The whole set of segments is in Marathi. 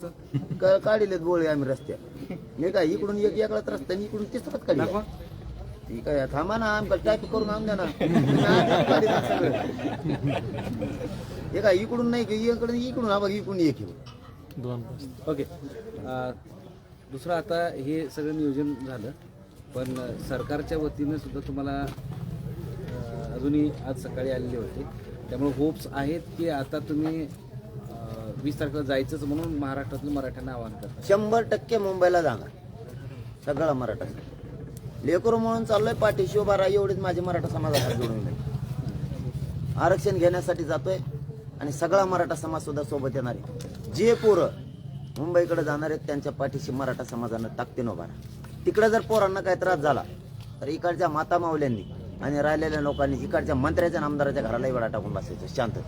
का- काढिलेत बोळे आम्ही रस्त्यात. मी काय इकडून एक एकलाच रस्ता आणि इकडून तिसराच काढला ती काय थांबा ना आमका टाईप करून आम द्या ना. हे काय इकडून नाही की इकडून इकडून हा बघ इकडून एक येऊ दोन ओके. दुसरं आता हे सगळं नियोजन झालं पण सरकारच्या वतीनं सुद्धा तुम्हाला अजूनही आज सकाळी आलेले होते. त्यामुळे होप्स आहेत की आता तुम्ही वीस तारखेला जायचंच म्हणून महाराष्ट्रातलं मराठ्यांना आवाहन करतात. शंभर टक्के मुंबईला जाणार. सगळा मराठा. लेकरू म्हणून चाललोय पाठीशी उभा राहा एवढीच माझी मराठा समाजात जोडून नाही आरक्षण घेण्यासाठी जातोय आणि सगळा मराठा समाज सुद्धा सोबत येणार आहे. जे पोरं मुंबईकडे जाणार आहेत त्यांच्या पाठीशी मराठा समाजानं ताकदीनं उभा राहा. तिकडे जर पोरांना काही त्रास झाला तर इकडच्या माता माऊल्यांनी आणि राहिलेल्या लोकांनी इकडच्या मंत्र्याच्या आमदाराच्या घरालाही वेळा टाकून बसायचं. शांत.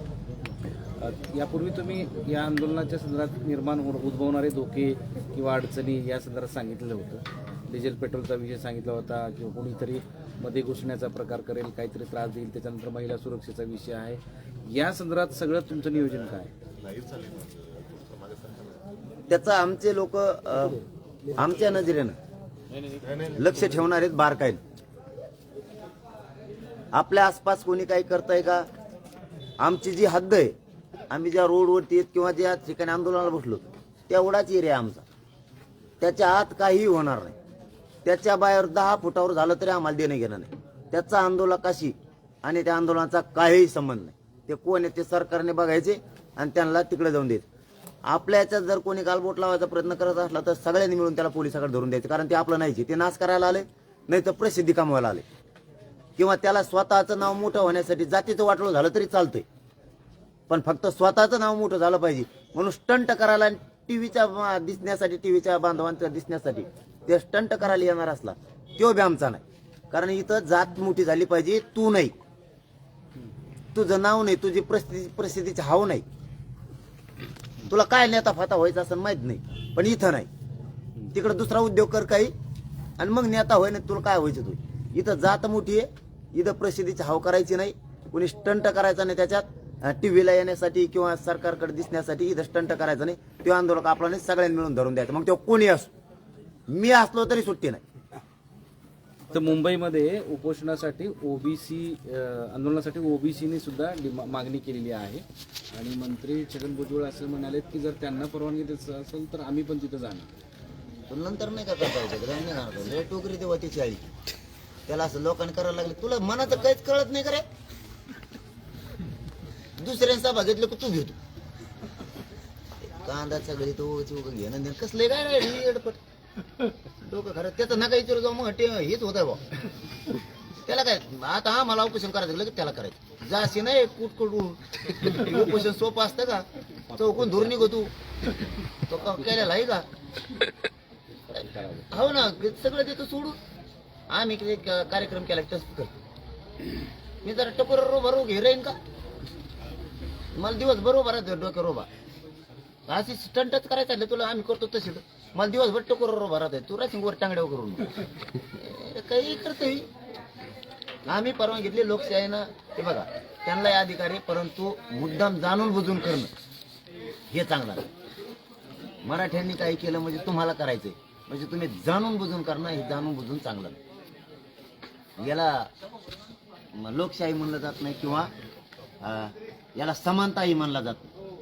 यापूर्वी तुम्ही या आंदोलनाच्या संदर्भात निर्माण होऊन उद्भवणारे धोके किंवा अडचणी या संदर्भात सांगितलेलं होतं. डिझेल पेट्रोलचा विषय सांगितला होता किंवा कोणीतरी मध्ये घुसण्याचा प्रकार करेल काहीतरी त्रास देईल त्याच्यानंतर महिला सुरक्षेचा विषय आहे. या संदर्भात सगळं तुमचं नियोजन काय त्याचा आमचे लोक आमच्या नजरेनं लक्ष ठेवणार आहेत बारकाईन आपल्या आसपास कोणी काही करताय का? आमची जी हद्द आहे आम्ही ज्या रोडवरती आहेत किंवा ज्या ठिकाणी आंदोलनाला बसलो तेवढाच एरिया आमचा. त्याच्या आत काहीही होणार नाही. त्याच्या बाहेर दहा फुटावर झालं तरी आम्हाला देणं घेणं नाही. त्याचा आंदोलकाशी आणि त्या आंदोलनाचा काहीही संबंध नाही. ते कोण आहे ते सरकारने बघायचे आणि त्यांना तिकडे जाऊन द्यायचे. आपल्या याच्यात जर कोणी गालबोट लावायचा प्रयत्न करत असला तर सगळ्यांनी मिळून त्याला पोलिसाकडे धरून द्यायचं. कारण ते आपलं नाहीचे ते नाश करायला आले नाही तर प्रसिद्धी कमवायला आले. किंवा त्याला स्वतःचं नाव मोठं होण्यासाठी जातीचं वाटलं झालं तरी चालतंय. पण फक्त स्वतःचं नाव मोठं झालं पाहिजे. म्हणून स्टंट करायला आणि टीव्हीच्या दिसण्यासाठी टीव्हीच्या बांधवांच्या दिसण्यासाठी ते स्टंट करायला येणार असला तो बी आमचा नाही. कारण इथं जात मोठी झाली पाहिजे तू नाही. तुझं नाव नाही तुझी प्रसिद्धी प्रसिद्धीची हाव नाही. तुला काय नेता फाता व्हायचा असं माहीत नाही पण इथं नाही. तिकडे दुसरा उद्योग कर काही आणि मग नेता होय ना तुला काय व्हायचं तू? इथं जात मोठी आहे इथं प्रसिद्धीची हाव करायची नाही कोणी स्टंट करायचा नाही त्याच्यात. टीव्हीला येण्यासाठी किंवा सरकारकडे दिसण्यासाठी इथं स्टंट करायचं नाही. तो आंदोलक आपला नाही सगळ्यांनी मिळून धरून द्यायचं. मग तो कोणी असो? मी असलो तरी सुट्टी नाही. तर मुंबईमध्ये उपोषणासाठी ओबीसी आंदोलनासाठी ओबीसीने सुद्धा मागणी केलेली आहे. आणि मंत्री छगन भुजबळ असं म्हणालेत की जर त्यांना परवानगी द्यायचं असेल तर आम्ही पण तिथं जाणार. पण नंतर नाही का करता टोकरी तेव्हा तिची आई त्याला असं लोकांनी करायला लागले. तुला मनाचं काहीच कळत नाही करे दुसऱ्यांचा सभा की तू घेतो. कांदा सगळी तो उग घेणं देणं कसले काय रे अडपट डोकं खरं त्याचं नका विचारू जाऊ मग ते हेच होत आहे बा त्याला काय आता हा मला उपोषण करायचं लगेच त्याला करायचं? जासी नाही कुट कुटून उपोषण सोपं असतं का? चौकून धुर निघो तू. तो का केलेला आहे का? हो ना सगळं देतो सोडून. आम्ही किती कार्यक्रम केला तसं मी जरा टपोर भरू रोग का? मला दिवस बरोबर आहे डोक्या रोबा अशी स्टंटच करायचं आहे तुला आम्ही करतो तसे मला दिवसभर टकोर रोबा राहत तू राहशील वर टांगड्या करून काही करते आम्ही परवानगी घेतली लोकशाहीनं हे बघा त्यांना अधिकारी परंतु मुद्दाम जाणून बुजून करणं हे चांगलं मराठ्यांनी काही केलं म्हणजे तुम्हाला करायचंय. म्हणजे तुम्ही जाणून बुजून करणं हे जाणून बुजून चांगलं याला लोकशाही म्हणलं जात नाही किंवा याला समानताही म्हणला जात नाही.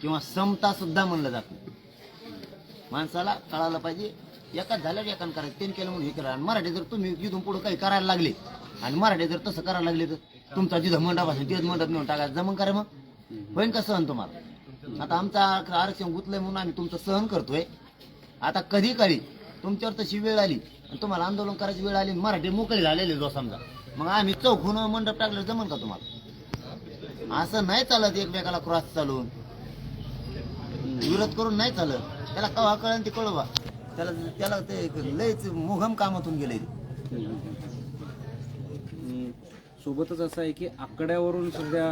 किंवा समता सुद्धा म्हणलं जात नाही. माणसाला कळायला पाहिजे एकाच झाल्यावर एकान करायचं. त्यांनी केलं म्हणून हे केलं. आणि मराठी जर तुम्ही तिथून पुढे काही करायला लागले आणि मराठी जर तसं करायला लागले तर तुमचा जिथं मंडप असेल तिथं मंडप नेऊन टाकायचं जमन करा मग. होईन का सहन तुम्हाला? आता आमचा आरक्षण गुतलंय म्हणून आम्ही तुमचं सहन करतोय. आता कधी काळी तुमच्यावर तशी वेळ आली आणि तुम्हाला आंदोलन करायची वेळ आली मराठी मोकळी झालेली जो समजा. मग आम्ही चौकून मंडप टाकलं जमन का तुम्हाला? असं नाही चालत एकमेकाला क्रॉस चालून. विरोध करून नाही चालत. त्याला कवा कळन ते कळवा. त्याला त्याला ते लयच मुघम कामातून गेले. सोबतच असं आहे की आकड्यावरून सध्या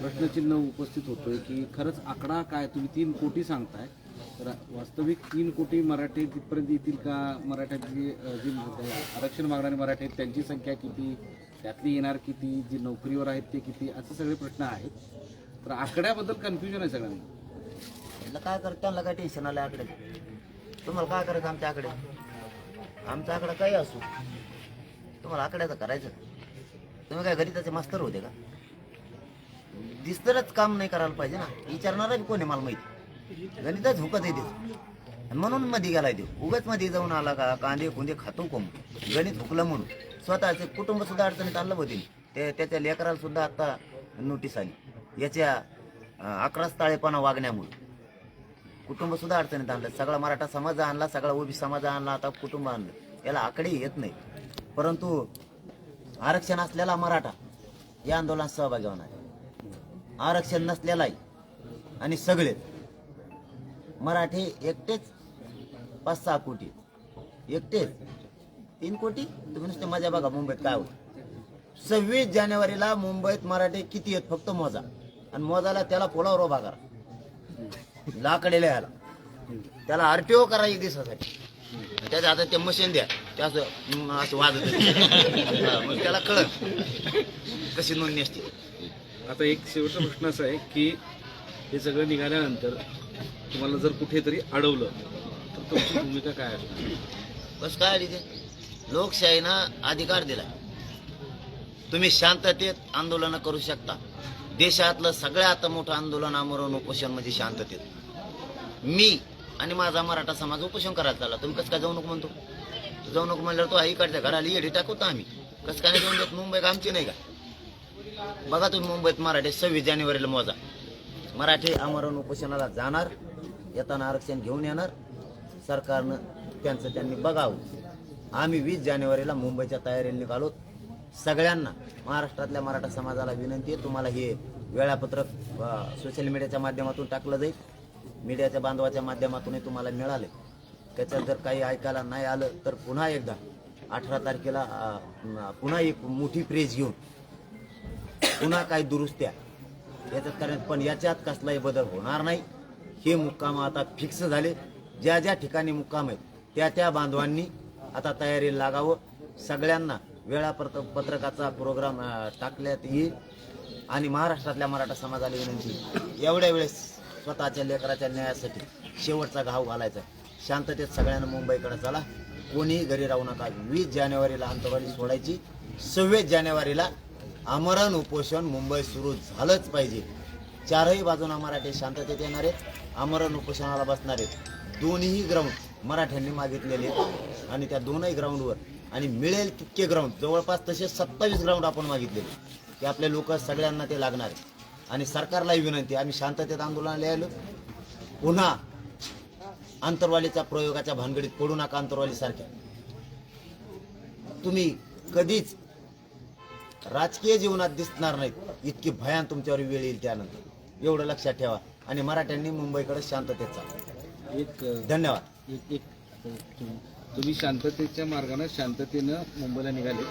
प्रश्नचिन्ह उपस्थित होतोय की खरंच आकडा काय? तुम्ही तीन कोटी सांगताय. तर वास्तविक तीन कोटी मराठी तिथपर्यंत येतील का? मराठ्यातली जी आरक्षण मागणारे मराठी आहेत त्यांची संख्या किती? त्यातली येणार किती जी नोकरीवर आहेत ते किती असे सगळे प्रश्न आहेत. तर आकड्याबद्दल कन्फ्युजन आहे सगळ्यांना. म्हटलं काय करत त्यांना काय टेन्शन आलं आकडे? तुम्हाला काय करायचं आमच्या आकडे? आमचा आकडा काही असू. तुम्हाला आकड्याचं करायचं. तुम्ही काय गणिताचे मास्तर होते का? दिसतरच काम नाही करायला पाहिजे ना. विचारणारा बी कोण आहे मला माहिती? गणितच हुकत आहे म्हणून मध्ये गेलाय ते. उगाच मध्ये जाऊन आला का कांदे कुंदे खातो कोण? गणित हुकलं म्हणून. स्वतःचे कुटुंब सुद्धा अडचणीत आणलं होते. ते त्याच्या लेकराला सुद्धा आता नोटीस आली. याच्या अं, अकराच ताळेपणा वागण्यामुळे. कुटुंब सुद्धा अडचणीत आणलं. सगळा मराठा समाज आणला सगळा ओबी समाज आणला आता कुटुंब आणलं. याला आकडे येत नाही परंतु आरक्षण असलेला मराठा या आंदोलनात सहभागी होणार आहे. आरक्षण नसलेलाही आणि सगळे मराठी एकटेच पाच सहा कोटी. एकटेच. तीन कोटी? तुम्ही नुसते मजा बघा मुंबईत काय होत. सव्वीस जानेवारीला मुंबईत मराठी किती आहेत? फक्त मोजा. आणि मोजाला त्याला पोलावर उभा करा. लाकडेला याला त्याला आरटीओ करा एक दिवसासाठी. त्याच्या आता ते मशीन द्या. ते असं असं वाजत मग त्याला कळत कशी नोंदणी असते. आता एक शेवटचा प्रश्न असा आहे की हे सगळं निघाल्यानंतर तुम्हाला जर कुठेतरी अडवलं तर तुमची भूमिका काय असणार? बस काय आली ते? लोकशाहीनं अधिकार दिला तुम्ही शांततेत आंदोलन करू शकता. देशातलं सगळ्यात मोठं आंदोलन आमरण उपोषण म्हणजे शांततेत. मी आणि माझा मराठा समाज उपोषण करायला चालला. तुम्ही कसं काय जाऊ नको म्हणतो? तू जाऊ नको म्हणल्यावर तो आईकडच्या घराला येडी टाकवतो आम्ही. कसं काय नाही जाऊन देत? मुंबई का आमची नाही का? बघा तुम्ही मुंबईत मराठी सव्वीस जानेवारीला मोजा. मराठी आमरण उपोषणाला जाणार येताना आरक्षण घेऊन येणार. सरकारनं त्यांचं त्यांनी बघावं. आम्ही वीस जानेवारीला मुंबईच्या तयारीला निघालो. सगळ्यांना महाराष्ट्रातल्या मराठा समाजाला विनंती आहे तुम्हाला हे वेळापत्रक सोशल मीडियाच्या माध्यमातून टाकलं जाईल. मीडियाच्या बांधवाच्या माध्यमातूनही तुम्हाला मिळाले. त्याच्यात जर काही ऐकायला नाही आलं तर पुन्हा एकदा अठरा तारखेला पुन्हा एक मोठी प्रेस घेऊन पुन्हा काही दुरुस्त्या. याच्यात कारण पण याच्यात कसलाही बदल होणार नाही. हे मुक्काम आता फिक्स झाले. ज्या ज्या ठिकाणी मुक्काम आहेत त्या त्या बांधवांनी आता तयारी लागावं. सगळ्यांना वेळापत्र पत्रकाचा प्रोग्राम टाकल्यात येईल आणि महाराष्ट्रातल्या मराठा समाजाला विनंती एवढ्या वेळेस स्वतःच्या लेकराच्या न्यायासाठी शेवटचा घाव घालायचा शांततेत सगळ्यांना मुंबईकडे चला. कोणीही घरी राहू नका. वीस जानेवारीला अंतवाली सोडायची. सव्वीस जानेवारीला आमरण उपोषण मुंबई सुरू झालंच पाहिजे. चारही बाजूंना मराठी शांततेत येणार आहेत आमरण उपोषणाला बसणार. आहेत दोन्ही ग्राउंड मराठ्यांनी मागितलेले आणि त्या दोनही ग्राउंडवर आणि मिळेल तितके ग्राउंड जवळपास तसे सत्तावीस ग्राउंड आपण मागितलेले की आपले लोक सगळ्यांना ते लागणार आहे आणि सरकारलाही विनंती आम्ही शांततेत आंदोलनाला आलो. पुन्हा आंतरवालीच्या प्रयोगाच्या भानगडीत पडू नका आंतरवाली सारख्या. तुम्ही कधीच राजकीय जीवनात दिसणार नाहीत. इतकी भयान तुमच्यावर वेळ येईल त्यानंतर. एवढं लक्षात ठेवा. आणि मराठ्यांनी मुंबईकडे शांततेत चाला एक धन्यवाद. एक एक तुम्ही शांततेच्या मार्गाने शांततेनं मुंबईला निघाले.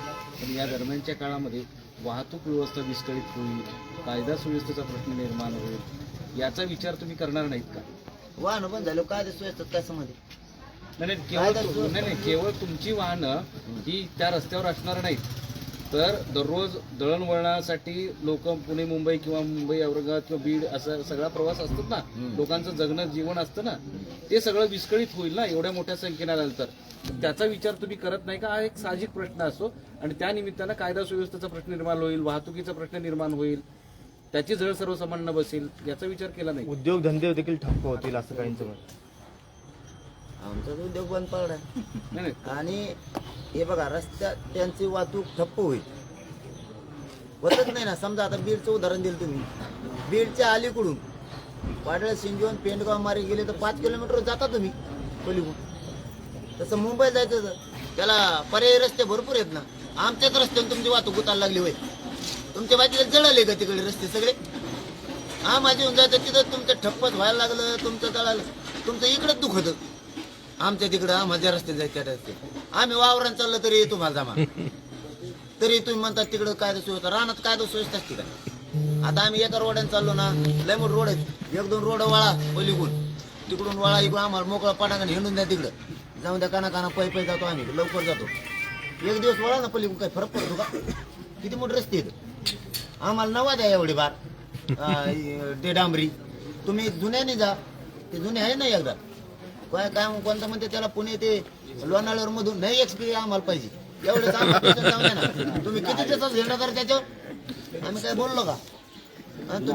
पण या दरम्यानच्या काळामध्ये वाहतूक व्यवस्था विस्कळीत होईल कायदा सुव्यवस्थेचा प्रश्न निर्माण होईल याचा विचार तुम्ही करणार नाहीत का? वाहन बंद झालं काय ते सोयीचं काय समज नाही नाही, केवळ नाही केवळ तुमची वाहनं ही त्या रस्त्यावर असणार नाहीत. तर दररोज दळणवळणासाठी लोक पुणे मुंबई किंवा मुंबई औरंगाबाद किंवा बीड असा सगळा प्रवास असतात ना. लोकांचं जगणं जीवन असतं ना. ते सगळं विस्कळीत होईल ना एवढ्या मोठ्या संख्येने आलं तर त्याचा विचार तुम्ही करत नाही का? हा एक साहजिक प्रश्न असतो आणि त्या निमित्तानं कायदा सुव्यवस्थेचा प्रश्न निर्माण होईल वाहतुकीचा प्रश्न निर्माण होईल. त्याची झळ सर्वसामान्य बसेल याचा विचार केला नाही. उद्योग धंदे देखील ठप्प होतील असं काहींचं आमचा तो उद्योग बंद नाही आणि हे बघा रस्त्यात त्यांची वाहतूक ठप्प होईल. होतच नाही ना. समजा आता बीडचं उदाहरण दिलं तुम्ही. बीडच्या अलीकडून पाडळ सिंजोन पेंडगाव मारे गेले तर पाच किलोमीटर जाता तुम्ही पलीकडून तसं मुंबईला जायचं तर त्याला पर्यायी रस्ते भरपूर आहेत ना. आमच्याच रस्त्याने तुमची वाहतूक उतारला लागली होय. तुमच्या बाजूला जळाले का तिकडे रस्ते सगळे? हा माझी होऊन जायचं तिथं तुमचं ठप्पच व्हायला लागलं तुमचं जळालं. तुमचं इकडंच दुख होतं आमच्या तिकडं आम्हाला रस्ते जायचे रस्ते आम्ही वावरान चाललं तरी तुम्हाला जमा. तरी तुम्ही म्हणतात तिकडं काय सोय रानात काय सोयीच असते का? आता आम्ही एका रोडाने चाललो ना लय मोठ रोड आहेत एक दोन रोड वळा पलीकडून. तिकडून वळा इकडून आम्हाला मोकळा पाटाकडे हिंडून द्या तिकडं. जाऊन द्या काना काना पै पै जातो आम्ही. लवकर जातो. एक दिवस वळा ना पलीकडून काय फरक पडतो का? किती मोठे रस्ते आहेत? आम्हाला नवा द्या एवढी बार. डे ते डांबरी तुम्ही जुन्याने जा. ते जुने आहे ना एकदा? काय काय कोणतं म्हणते त्याला पुणे ते लोणावळ्यावर मधून नाही एक्सपिरियन्स आम्हाला पाहिजे. एवढे जाऊ तुम्ही किती दिवसात घेणार त्याच्यावर आम्ही काय बोललो का? तुम्ही